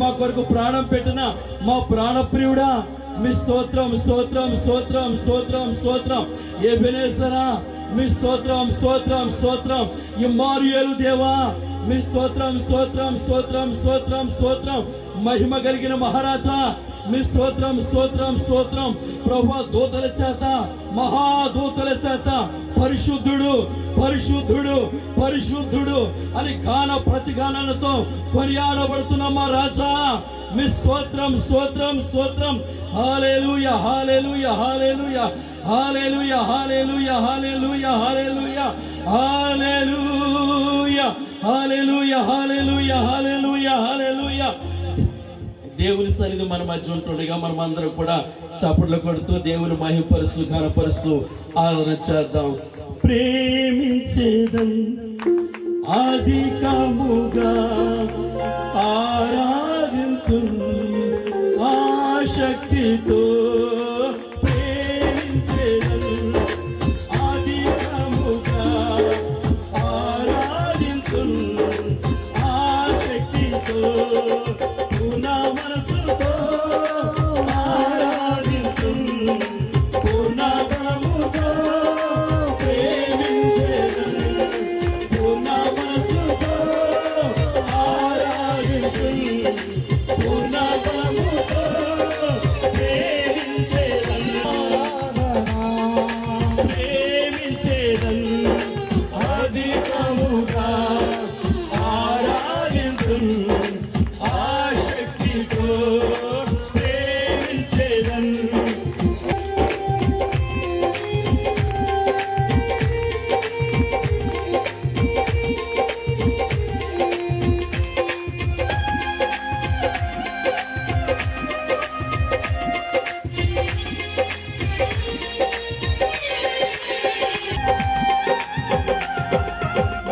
మా కొరకు ప్రాణం పెట్టిన మా ప్రాణప్రియుడా. మీ స్తోత్రం స్తోత్రం స్తోత్రం స్తోత్రం స్తోత్రం. ఎబెనేసరా మీ స్తోత్రం స్తోత్రం స్తోత్రం. ఇమ్మారుయేలు దేవా మీ స్తోత్రం స్తోత్రం స్తోత్రం స్తోత్రం స్తోత్రం. మహిమ కలిగిన మహారాజా మీ స్తోత్రం స్తోత్రం స్తోత్రం ప్రభు దూతల చేత మహాదూతల చేత పరిశుద్ధుడు పరిశుద్ధుడు పరిశుద్ధుడు అని గాన ప్రతిగానాలతో కొనియాడబడుతున్న మా రాజా మీ స్తోత్రం స్తోత్రం స్తోత్రం హాలేలుయ హాలేలుయ హాలేలుయ హాలేలుయ హాలేలుయ హాలేలుయ హాలేలుయ హాలేలుయ హాలేలుయ హాలేలుయ హాలేలుయ హాలేలుయ దేవుని సన్నిధి మన మధ్య ఉంటుండగా మనం అందరం కూడా చప్పట్లు కొడుతూ దేవుని మహిపరుస్తూ ఘనపరుస్తూ ఆరాధన చేద్దాం. ప్రేమించేదం అధికముగా ఆరాధింతు ఆశక్తితో శక్తితో